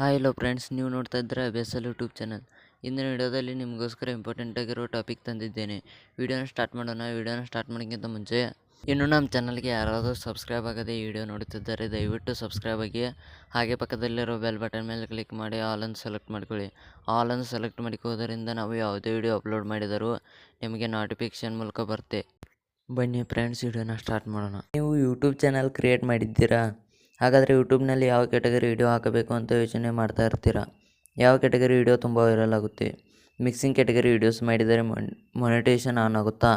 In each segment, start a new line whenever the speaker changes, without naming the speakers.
Hi hello friends ನೀವು ನೋಡ್ತಾ ಇದ್ದರೆ ಅಭ್ಯಾಸಲ್ ಯೂಟ್ಯೂಬ್ ಚಾನಲ್ ಇಂದಿನ ವಿಡಿಯೋದಲ್ಲಿ ನಿಮಗೋಸ್ಕರ ಇಂಪಾರ್ಟೆಂಟ್ ಆಗಿರೋ ಟಾಪಿಕ್ ತಂದಿದ್ದೇನೆ. ವಿಡಿಯೋನ ಸ್ಟಾರ್ಟ್ ಮಾಡೋಣ. ವಿಡಿಯೋನ ಸ್ಟಾರ್ಟ್ ಮಾಡೋಕ್ಕಿಂತ ಮುಂಚೆ, ಇನ್ನು ನಮ್ಮ ಚಾನಲ್ಗೆ ಯಾರಾದರೂ ಸಬ್ಸ್ಕ್ರೈಬ್ ಆಗದೆ ಈ ವಿಡಿಯೋ ನೋಡುತ್ತಿದ್ದಾರೆ, ದಯವಿಟ್ಟು ಸಬ್ಸ್ಕ್ರೈಬ್ ಆಗಿ. ಹಾಗೆ ಪಕ್ಕದಲ್ಲಿರೋ ಬೆಲ್ ಬಟನ್ ಮೇಲೆ ಕ್ಲಿಕ್ ಮಾಡಿ ಆಲ್ ಅನ್ನು ಸೆಲೆಕ್ಟ್ ಮಾಡ್ಕೊಳ್ಳಿ. ಆಲ್ ಅನ್ನು ಸೆಲೆಕ್ಟ್ ಮಾಡಿಕೋದ್ರಿಂದ ನಾವು ಯಾವುದೇ ವಿಡಿಯೋ ಅಪ್ಲೋಡ್ ಮಾಡಿದರೂ ನಿಮಗೆ ನೋಟಿಫಿಕೇಷನ್ ಮೂಲಕ ಬರುತ್ತೆ. ಬನ್ನಿ ಫ್ರೆಂಡ್ಸ್ ವಿಡಿಯೋನ ಸ್ಟಾರ್ಟ್ ಮಾಡೋಣ. ನೀವು ಯೂಟ್ಯೂಬ್ ಚಾನಲ್ ಕ್ರಿಯೇಟ್ ಮಾಡಿದ್ದೀರಾ? ಹಾಗಾದರೆ ಯೂಟ್ಯೂಬ್ನಲ್ಲಿ ಯಾವ ಕ್ಯಾಟಗರಿ ವಿಡಿಯೋ ಹಾಕಬೇಕು ಅಂತ ಯೋಚನೆ ಮಾಡ್ತಾ ಇರ್ತೀರಾ? ಯಾವ ಕ್ಯಾಟಗರಿ ವಿಡಿಯೋ ತುಂಬ ವೈರಲ್ ಆಗುತ್ತೆ? ಮಿಕ್ಸಿಂಗ್ ಕ್ಯಾಟಗರಿ ವಿಡಿಯೋಸ್ ಮಾಡಿದರೆ ಮೊನಿಟೇಷನ್ ಆನ್ ಆಗುತ್ತಾ?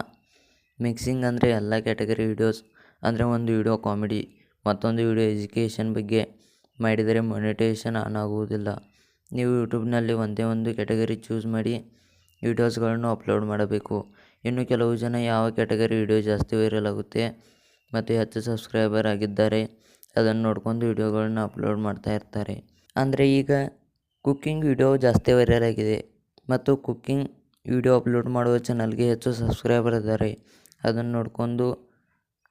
ಮಿಕ್ಸಿಂಗ್ ಅಂದರೆ ಎಲ್ಲ ಕ್ಯಾಟಗರಿ ವಿಡಿಯೋಸ್. ಅಂದರೆ ಒಂದು ವಿಡಿಯೋ ಕಾಮಿಡಿ, ಮತ್ತೊಂದು ವಿಡಿಯೋ ಎಜುಕೇಷನ್ ಬಗ್ಗೆ ಮಾಡಿದರೆ ಮೊನಿಟೇಷನ್ ಆನ್ ಆಗುವುದಿಲ್ಲ. ನೀವು ಯೂಟ್ಯೂಬ್ನಲ್ಲಿ ಒಂದೇ ಒಂದು ಕ್ಯಾಟಗರಿ ಚೂಸ್ ಮಾಡಿ ವೀಡಿಯೋಸ್ಗಳನ್ನು ಅಪ್ಲೋಡ್ ಮಾಡಬೇಕು. ಇನ್ನು ಕೆಲವು ಜನ ಯಾವ ಕ್ಯಾಟಗರಿ ವಿಡಿಯೋ ಜಾಸ್ತಿ ವೈರಲ್ ಆಗುತ್ತೆ ಮತ್ತು ಹೆಚ್ಚು ಸಬ್ಸ್ಕ್ರೈಬರ್ ಆಗಿದ್ದಾರೆ ಅದನ್ನು ನೋಡ್ಕೊಂಡು ವಿಡಿಯೋಗಳನ್ನ ಅಪ್ಲೋಡ್ ಮಾಡ್ತಾ ಇರ್ತಾರೆ. ಅಂದರೆ ಈಗ ಕುಕ್ಕಿಂಗ್ ವಿಡಿಯೋ ಜಾಸ್ತಿ ವೈರಲ್ ಆಗಿದೆ ಮತ್ತು ಕುಕ್ಕಿಂಗ್ ವಿಡಿಯೋ ಅಪ್ಲೋಡ್ ಮಾಡುವ ಚಾನಲ್ಗೆ ಹೆಚ್ಚು ಸಬ್ಸ್ಕ್ರೈಬರ್ ಇದ್ದಾರೆ. ಅದನ್ನು ನೋಡಿಕೊಂಡು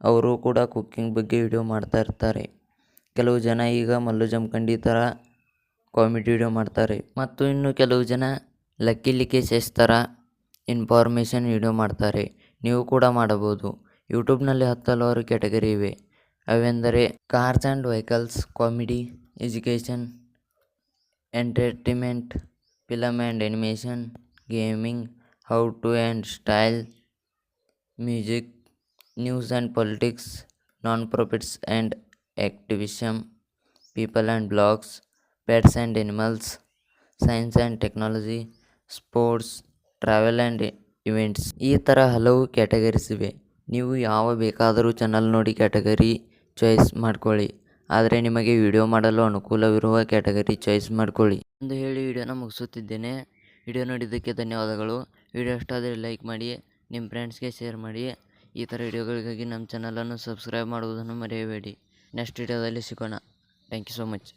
ಅವರು ಕೂಡ ಕುಕ್ಕಿಂಗ್ ಬಗ್ಗೆ ವಿಡಿಯೋ ಮಾಡ್ತಾ ಇರ್ತಾರೆ. ಕೆಲವು ಜನ ಈಗ ಮಲ್ಲು ಜಮಖಂಡಿ ಥರ ಕಾಮಿಡಿ ವಿಡಿಯೋ ಮಾಡ್ತಾರೆ ಮತ್ತು ಇನ್ನು ಕೆಲವು ಜನ ಲಕ್ಕಿ ಲಿಕೇಶಸ್ ಥರ ಇನ್ಫಾರ್ಮೇಷನ್ ವಿಡಿಯೋ ಮಾಡ್ತಾರೆ. ನೀವು ಕೂಡ ಮಾಡಬಹುದು. ಯೂಟ್ಯೂಬ್ನಲ್ಲಿ ಹತ್ತು ಹಲವಾರು ಕ್ಯಾಟಗರಿ ಇವೆ. ಅವೆಂದರೆ cars and vehicles, comedy, education, entertainment, film and animation gaming, how to and style, music, news and politics, non profits and activism people and blogs, pets and animals, science and technology, sports, travel and events. ಈ ಥರ ಹಲವು categories ಇವೆ. ನೀವು ಯಾವ ಬೇಕಾದರೂ channel ನೋಡಿ category choice ಮಾಡ್ಕೊಳ್ಳಿ. ಆದರೆ ನಿಮಗೆ ವಿಡಿಯೋ ಮಾಡಲು ಅನುಕೂಲವಿರುವ ಕ್ಯಾಟಗರಿ ಚಾಯ್ಸ್ ಮಾಡ್ಕೊಳ್ಳಿ. ಎಂದು ಹೇಳಿ ವಿಡಿಯೋನ ಮುಗಿಸುತ್ತಿದ್ದೇನೆ. ವಿಡಿಯೋ ನೋಡಿದ್ದಕ್ಕೆ ಧನ್ಯವಾದಗಳು. ವಿಡಿಯೋ ಇಷ್ಟ ಆದರೆ ಲೈಕ್ ಮಾಡಿ ನಿಮ್ಮ ಫ್ರೆಂಡ್ಸ್ಗೆ ಶೇರ್ ಮಾಡಿ. ಈ ಥರ ವಿಡಿಯೋಗಳಿಗಾಗಿ ನಮ್ಮ ಚಾನಲನ್ನು ಸಬ್ಸ್ಕ್ರೈಬ್ ಮಾಡುವುದನ್ನು ಮರೆಯಬೇಡಿ. ನೆಕ್ಸ್ಟ್ ವಿಡಿಯೋದಲ್ಲಿ ಸಿಗೋಣ. Thank you so much